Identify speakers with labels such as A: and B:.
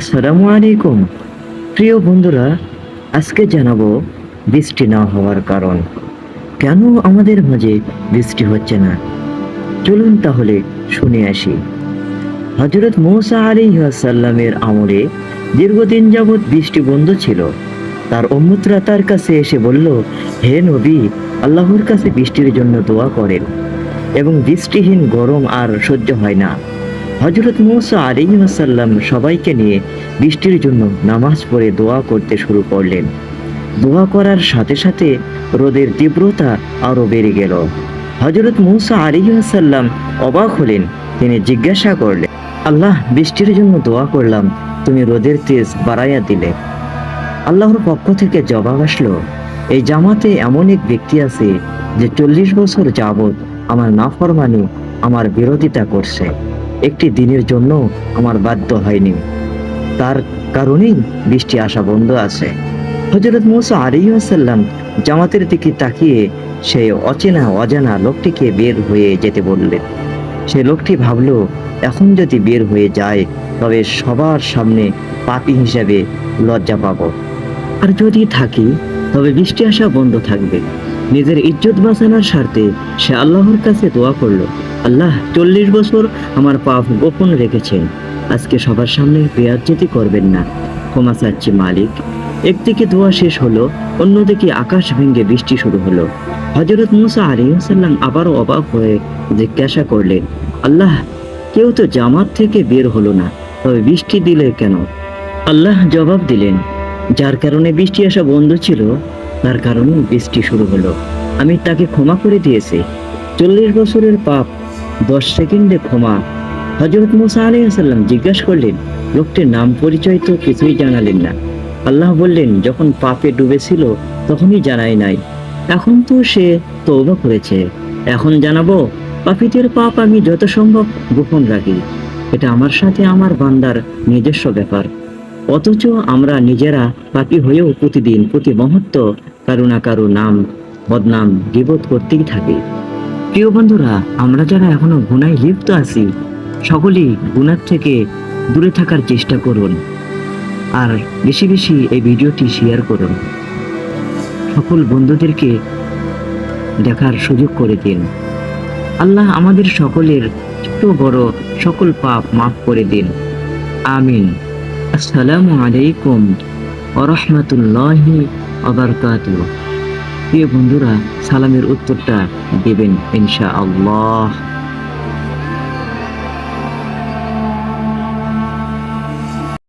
A: আসসালামু আলাইকুম প্রিয় বন্ধুরা, আজকে জানাব বৃষ্টি না হওয়ার কারণ। কেন আমাদের মাঝে বৃষ্টি হচ্ছে না? চলুন তাহলে শুনে আসি। হজরত মৌসা আলী সাল্লামের আমলে দীর্ঘদিন যাবৎ বৃষ্টি বন্ধ ছিল। তার অম্মুতরা তার কাছে এসে বলল, হে নবী, আল্লাহর কাছে বৃষ্টির জন্য দোয়া করেন এবং বৃষ্টিহীন গরম আর সহ্য হয় না। হজরত মৌসা আলী সাল্লাম সবাইকে নিয়ে বৃষ্টির জন্য নামাজ পড়ে দোয়া করতে শুরু করলেন। দোয়া করার সাথে সাথে রোদের তীব্রতা আরও বেড়ে গেল। হজরত মৌসা আলী সাল্লাম অবাক হলেন, তিনি জিজ্ঞাসা করলেন, আল্লাহ, বৃষ্টির জন্য দোয়া করলাম, তুমি রোদের তেজ বাড়াইয়া দিলে। আল্লাহর পক্ষ থেকে জবাব আসলো, এই জামাতে এমন এক ব্যক্তি আছে যে চল্লিশ বছর যাবৎ আমার নাফরমানি, আমার বিরোধিতা করছে। একটি দিনের জন্য আমার বাধ্য হয়নি। তার কারণেই বৃষ্টি আসা বন্ধ আছে। হজরত মৌসা আলিয়াসাল্লাম জামাতের দিকে তাকিয়ে সে অচেনা অজানা লোকটিকে বের হয়ে যেতে বললেন। সে লোকটি ভাবল, এখন যদি বের হয়ে যায়, তবে সবার সামনে পাপি হিসাবে লজ্জা পাবো। আর যদি থাকি, তবে বৃষ্টি আসা বন্ধ থাকবে। নিজের ইজ্জত বাঁচানোর স্বার্থে সে আল্লাহর কাছে দোয়া করল। আল্লাহ চল্লিশ বছর আমার পাপ গোপন রেখেছেন। আজকে সবার সামনে বেয়াজ্জতি করবেন না। ক্ষমা চাচ্ছি মালিক। একদিকে ধোয়া শেষ হলো, অন্যদিকে আকাশ ভেঙে বৃষ্টি শুরু হলো। হজরত মুসা আলিয়াল্লাম আবারও অবাক হয়ে জিজ্ঞাসা করলেন, আল্লাহ, কেউ তো জামাত থেকে বের হলো না, তবে বৃষ্টি দিলে কেন? আল্লাহ জবাব দিলেন, যার কারণে বৃষ্টি আসা বন্ধ ছিল, তার কারণে বৃষ্টি শুরু হলো। আমি তাকে ক্ষমা করে দিয়েছি। চল্লিশ বছরের পাপ দশ সেকেন্ডে ক্ষমা। হজরত মুসা আলাইসাল্লাম জিজ্ঞাসা করলেন, লোকটির নাম পরিচয় তো কিছুই জানালেন না। আল্লাহ বললেন, যখন পাপে ডুবেছিল, তখনই জানাই নাই। এখন তো সে তৌবা করেছে। এখন জানাব পাপীদের পাপ আমি যত সম্ভব গোপন রাখি। এটা আমার সাথে আমার বান্দার নিজস্ব ব্যাপার। অথচ আমরা নিজেরা পাপী হয়েও প্রতিদিন প্রতি মুহূর্ত কারও না কারও নাম, বদনাম, গিবত করতেই থাকি। প্রিয় বন্ধুরা, আমরা যারা এখনও গুনায় লিপ্ত আছি, সকলেই গুনার থেকে দূরে থাকার চেষ্টা করুন। আর বেশি বেশি এই ভিডিওটি শেয়ার করুন। সকল বন্ধুদেরকে দেখার সুযোগ করে দিন। আল্লাহ আমাদের সকলের ছোট বড় সকল পাপ মাফ করে দিন। আমিন। আসসালামু আলাইকুম ওরহমতুল্লাহি আবরকাত প্রিয় বন্ধুরা সালামের উত্তরটা দেবেন ইনশা আল্লাহ